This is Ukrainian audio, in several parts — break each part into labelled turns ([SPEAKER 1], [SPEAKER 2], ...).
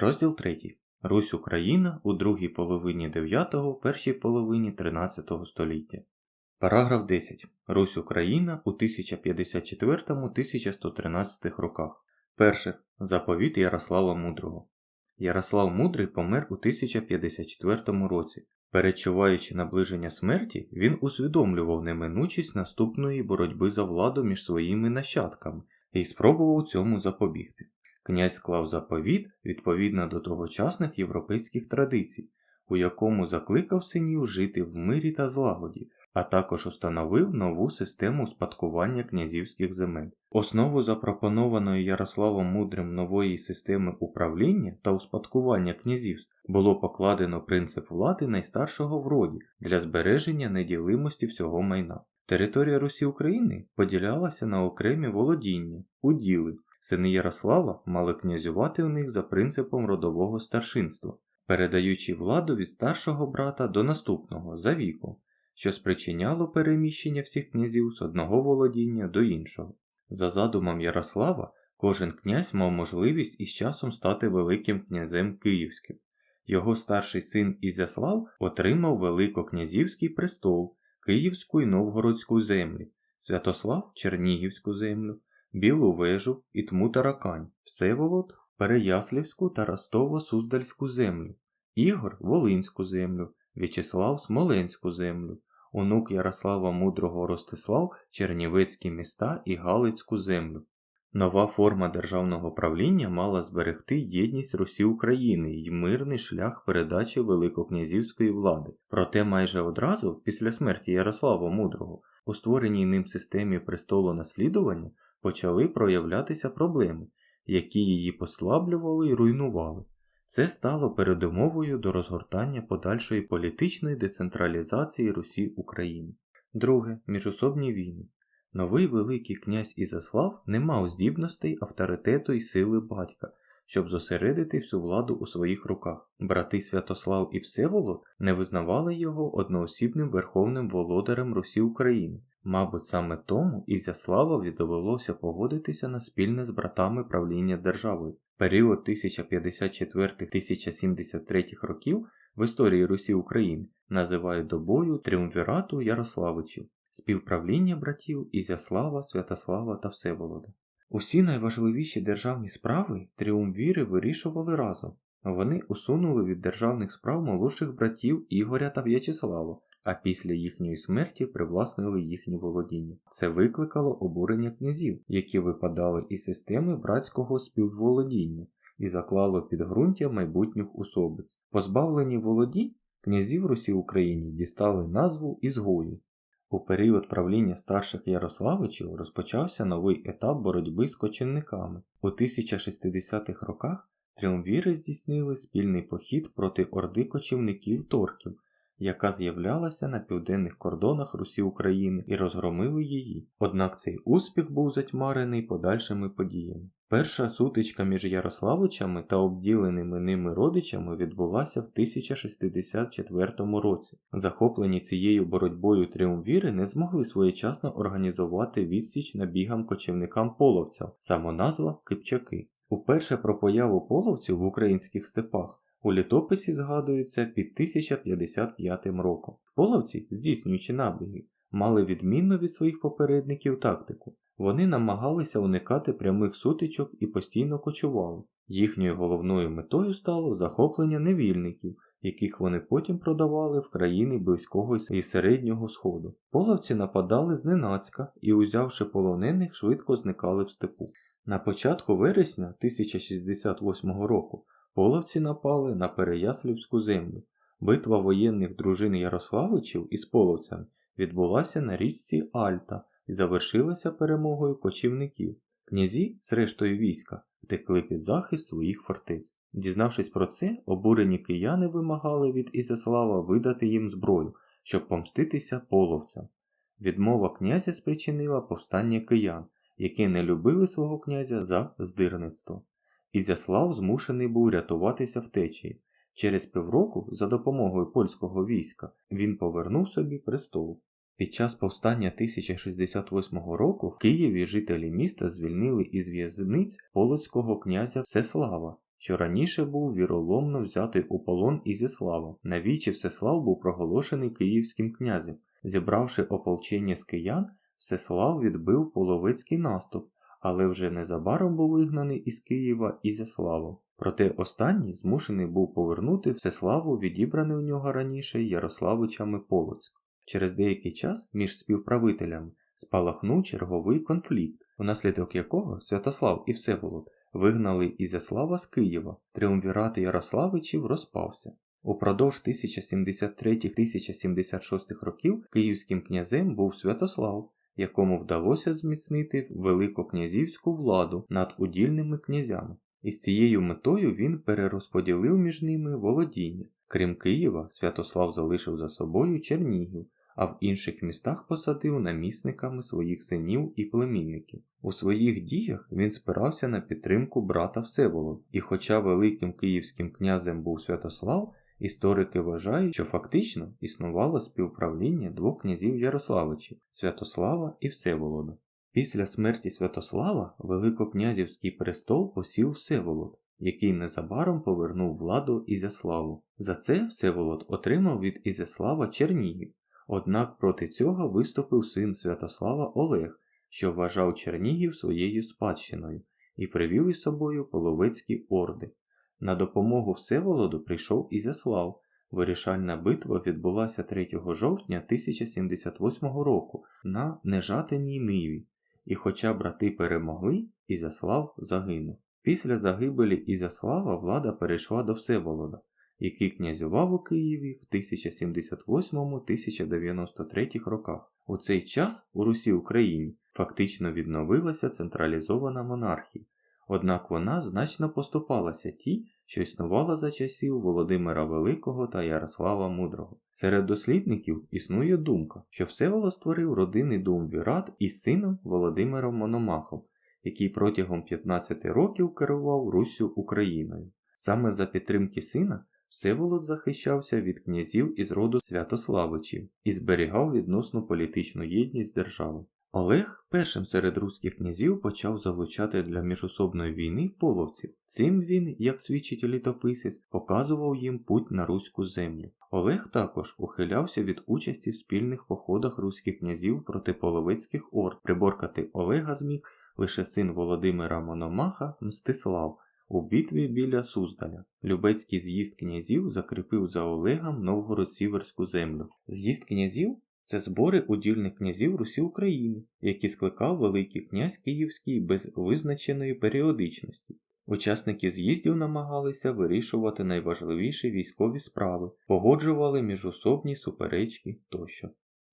[SPEAKER 1] Розділ 3. Русь Україна у другій половині 9 першій половині 13 століття. Параграф 10. Русь Україна у 1054-1113 роках. Перше. Заповіт Ярослава Мудрого. Ярослав Мудрий помер у 1054 році. Перечуваючи наближення смерті, він усвідомлював неминучість наступної боротьби за владу між своїми нащадками і спробував цьому запобігти. Князь склав заповіт відповідно до тогочасних європейських традицій, у якому закликав синів жити в мирі та злагоді, а також установив нову систему успадкування князівських земель. Основу запропонованої Ярославом Мудрим нової системи управління та успадкування князівств було покладено принцип влади найстаршого в роді для збереження неділимості всього майна. Територія Русі України поділялася на окремі володіння, уділи. Сини Ярослава мали князювати у них за принципом родового старшинства, передаючи владу від старшого брата до наступного за віком, що спричиняло переміщення всіх князів з одного володіння до іншого. За задумом Ярослава, кожен князь мав можливість із часом стати Великим князем Київським. Його старший син Ізяслав отримав Великокнязівський престол, Київську і Новгородську землі, Святослав Чернігівську землю, Білу вежу і Тму Таракань, Всеволод Переяслівську та Ростово-Суздальську землю, Ігор Волинську землю, В'ячеслав Смоленську землю, онук Ярослава Мудрого Ростислав Чернівецькі міста і Галицьку землю. Нова форма державного правління мала зберегти єдність Русі України й мирний шлях передачі великокнязівської влади. Проте майже одразу, після смерті Ярослава Мудрого, у створеній ним системі престолу наслідування почали проявлятися проблеми, які її послаблювали і руйнували. Це стало передумовою до розгортання подальшої політичної децентралізації Русі України. Друге міжособні війни. Новий Великий князь Ізяслав не мав здібностей, авторитету і сили батька, щоб зосередити всю владу у своїх руках. Брати Святослав і Всеволод не визнавали його одноосібним верховним володарем Русі України. Мабуть, саме тому Ізяславові довелося погодитися на спільне з братами правління державою. Період 1054-1073 років в історії Русі України називають добою тріумвірату Ярославичів, співправління братів Ізяслава, Святослава та Всеволода. Усі найважливіші державні справи тріумвіри вирішували разом. Вони усунули від державних справ молодших братів Ігоря та В'ячеслава, а після їхньої смерті привласнили їхні володіння. Це викликало обурення князів, які випадали із системи братського співволодіння і заклало підґрунтя майбутніх особиць. Позбавлені володінь, князів Русі Україні дістали назву ізгою. У період правління старших Ярославичів розпочався новий етап боротьби з кочівниками. У 1060-х роках тріумвіри здійснили спільний похід проти орди кочівників торків, яка з'являлася на південних кордонах Русі України і розгромили її. Однак цей успіх був затьмарений подальшими подіями. Перша сутичка між Ярославичами та обділеними ними родичами відбулася в 1064 році. Захоплені цією боротьбою тріумвіри не змогли своєчасно організувати відсіч набігам кочівникам половцям, самоназва Кипчаки. Уперше про появу половців в українських степах у літописі згадується під 1055 роком. Половці, здійснюючи набіги, мали відмінну від своїх попередників тактику. Вони намагалися уникати прямих сутичок і постійно кочували. Їхньою головною метою стало захоплення невільників, яких вони потім продавали в країни близького і середнього сходу. Половці нападали зненацька і, узявши полонених, швидко зникали в степу. На початку вересня 1068 року половці напали на Переяслівську землю. Битва воєнних дружин Ярославичів із половцями відбулася на річці Альта і завершилася перемогою кочівників. Князі з рештою війська втекли під захист своїх фортець. Дізнавшись про це, обурені кияни вимагали від Ізяслава видати їм зброю, щоб помститися половцям. Відмова князя спричинила повстання киян, які не любили свого князя за здирництво. Ізяслав змушений був рятуватися втечею. Через півроку, за допомогою польського війська, він повернув собі престол. Під час повстання 1068 року в Києві жителі міста звільнили із в'язниць полоцького князя Всеслава що раніше був віроломно взятий у полон Ізяславом. Навічі Всеслав був проголошений київським князем. Зібравши ополчення з киян, Всеслав відбив половецький наступ, але вже незабаром був вигнаний із Києва Ізяславом. Проте останній змушений був повернути Всеславу відібраний у нього раніше Ярославичами Полоцьк. Через деякий час між співправителями спалахнув черговий конфлікт, унаслідок якого Святослав і Всеволод вигнали Ізяслава з Києва, тріумвірат Ярославичів розпався. Упродовж 1073-1076 років київським князем був Святослав, якому вдалося зміцнити великокнязівську владу над удільними князями. І з цією метою він перерозподілив між ними володіння. Крім Києва, Святослав залишив за собою Чернігів, а в інших містах посадив намісниками своїх синів і племінників. У своїх діях він спирався на підтримку брата Всеволода, і хоча великим київським князем був Святослав, історики вважають, що фактично існувало співправління двох князів Ярославичів Святослава і Всеволода. Після смерті Святослава Великокнязівський престол посів Всеволод, який незабаром повернув владу Ізяславу. За це Всеволод отримав від Ізяслава Чернігів, однак проти цього виступив син Святослава Олег, що вважав Чернігів своєю спадщиною і привів із собою половецькі орди. На допомогу Всеволоду прийшов Ізяслав. Вирішальна битва відбулася 3 жовтня 1078 року на Нежатиній Ниві, і хоча брати перемогли, Ізяслав загинув. Після загибелі Ізяслава влада перейшла до Всеволода, який князював у Києві в 1078-1093 роках. У цей час у Русі Україні фактично відновилася централізована монархія, однак вона значно поступалася тій, що існувала за часів Володимира Великого та Ярослава Мудрого. Серед дослідників існує думка, що Всеволод створив родинний думвірат із сином Володимиром Мономахом, який протягом 15 років керував Руссю Україною. Саме за підтримки сина Всеволод захищався від князів із роду Святославичів і зберігав відносну політичну єдність держави. Олег першим серед руських князів почав залучати для міжособної війни половців. Цим він, як свідчить літописець, показував їм путь на руську землю. Олег також ухилявся від участі в спільних походах руських князів проти половецьких орд. Приборкати Олега зміг лише син Володимира Мономаха Мстислав у битві біля Суздаля. Любецький з'їзд князів закріпив за Олегом Новгород-Сіверську землю. З'їзд князів це збори удільних князів Русі України, які скликав Великий князь Київський без визначеної періодичності. Учасники з'їздів намагалися вирішувати найважливіші військові справи, погоджували міжособні суперечки тощо.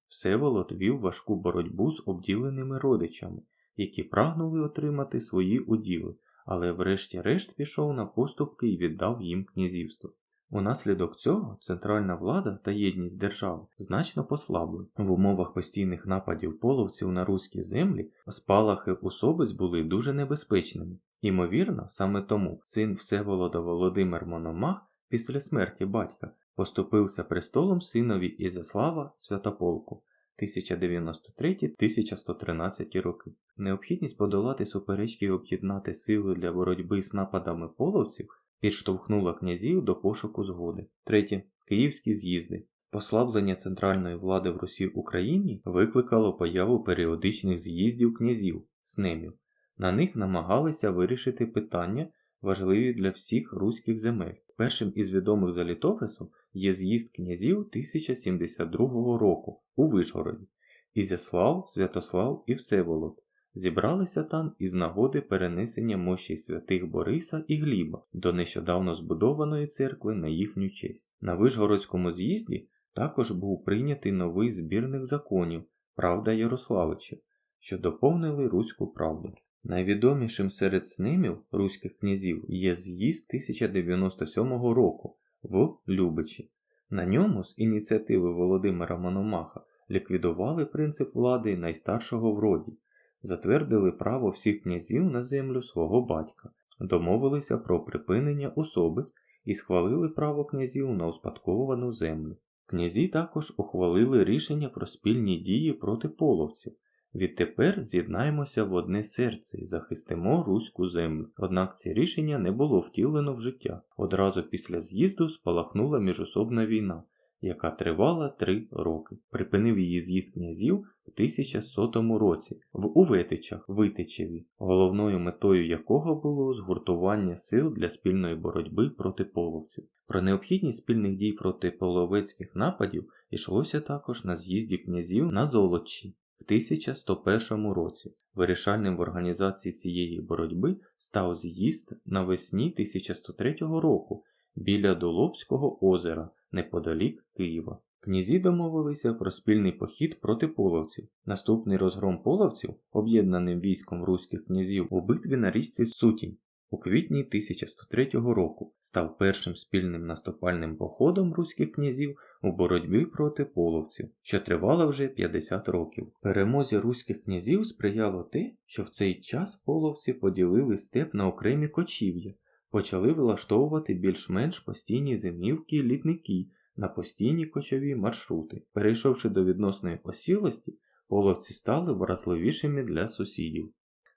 [SPEAKER 1] Всеволод вів важку боротьбу з обділеними родичами, які прагнули отримати свої уділи, але врешті-решт пішов на поступки і віддав їм князівство. Унаслідок цього центральна влада та єдність держави значно послабли. В умовах постійних нападів половців на руські землі спалахи особиць були дуже небезпечними. Імовірно, саме тому син Всеволода Володимир Мономах після смерті батька поступився престолом синові Ізяслава Святополку 1093-1113 роки. Необхідність подолати суперечки і об'єднати сили для боротьби з нападами половців підштовхнула князів до пошуку згоди. Третє. Київські з'їзди. Послаблення центральної влади в Русі Україні викликало появу періодичних з'їздів князів снемів. На них намагалися вирішити питання, важливі для всіх руських земель. Першим із відомих за літописом є з'їзд князів 1072 року у Вишгороді. Ізяслав, Святослав і Всеволод зібралися там із нагоди перенесення мощі святих Бориса і Гліба до нещодавно збудованої церкви на їхню честь. На Вишгородському з'їзді також був прийнятий новий збірник законів Правда Ярославичів, що доповнили руську правду. Найвідомішим серед снемів руських князів є з'їзд 1097 року в Любичі. На ньому з ініціативи Володимира Мономаха ліквідували принцип влади найстаршого в роді, затвердили право всіх князів на землю свого батька, домовилися про припинення особиць і схвалили право князів на успадковувану землю. Князі також ухвалили рішення про спільні дії проти половців, Відтепер з'єднаємося в одне серце і захистимо руську землю. Однак це рішення не було втілено в життя. Одразу після з'їзду спалахнула міжособна війна, яка тривала три роки. Припинив її з'їзд князів в 1100 році в Уветичах Витичеві, головною метою якого було згуртування сил для спільної боротьби проти половців. Про необхідність спільних дій проти половецьких нападів йшлося також на з'їзді князів на Золочі в 1101 році. Вирішальним в організації цієї боротьби став з'їзд навесні 1103 року біля Долобського озера неподалік Києва. Князі домовилися про спільний похід проти половців. Наступний розгром половців, об'єднаним військом руських князів у битві на річці Сутінь у квітні 1103 року, став першим спільним наступальним походом руських князів у боротьбі проти половців, що тривала вже 50 років. Перемозі руських князів сприяло те, що в цей час половці поділили степ на окремі кочів'я, почали вилаштовувати більш-менш постійні зимівки літники на постійні кочові маршрути. Перейшовши до відносної осілості, половці стали вразливішими для сусідів.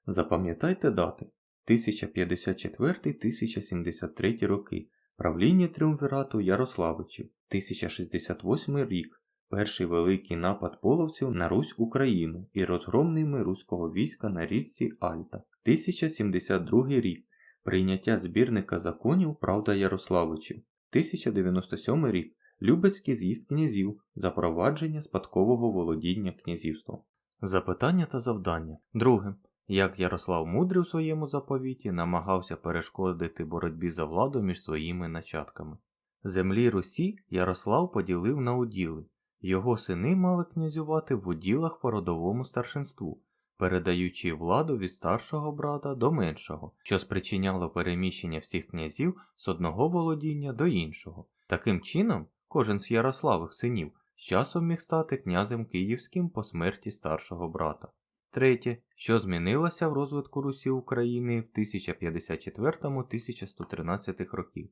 [SPEAKER 1] Запам'ятайте дати. 1054-1073 роки. Правління тріумвірату Ярославичів, 1068 рік, перший великий напад половців на Русь Україну і розгром ними руського війська на річці Альта, 1072 рік, прийняття збірника законів Правда Ярославичів, 1097 рік, Любецький з'їзд князів, запровадження спадкового володіння князівством. Запитання та завдання. Друге. Як Ярослав Мудрий у своєму заповіті намагався перешкодити боротьбі за владу між своїми нащадками. Землі Русі Ярослав поділив на уділи. Його сини мали князювати в уділах по родовому старшинству, передаючи владу від старшого брата до меншого, що спричиняло переміщення всіх князів з одного володіння до іншого. Таким чином, кожен з Ярославих синів з часом міг стати князем київським по смерті старшого брата. Третє, що змінилося в розвитку Русі України в 1054-1113 років.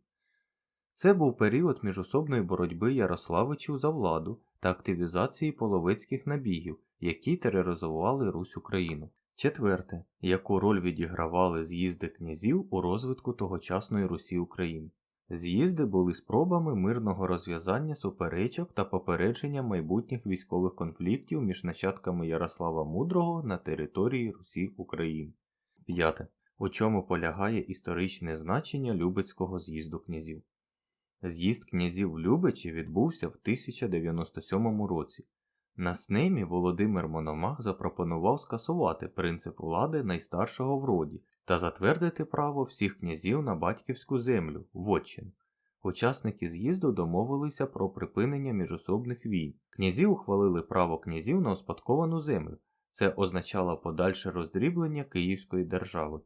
[SPEAKER 1] Це був період міжособної боротьби Ярославичів за владу та активізації половецьких набігів, які тероризували Русь Україну. Четверте, яку роль відігравали з'їзди князів у розвитку тогочасної Русі України. З'їзди були спробами мирного розв'язання суперечок та попередження майбутніх військових конфліктів між нащадками Ярослава Мудрого на території Русі України. П'яте. У чому полягає історичне значення Любецького з'їзду князів? З'їзд князів в Любечі відбувся в 1097 році. На снемі Володимир Мономах запропонував скасувати принцип влади найстаршого в роді та затвердити право всіх князів на батьківську землю вотчин. Учасники з'їзду домовилися про припинення міжособних війн. Князі ухвалили право князів на успадковану землю. Це означало подальше роздріблення Київської держави.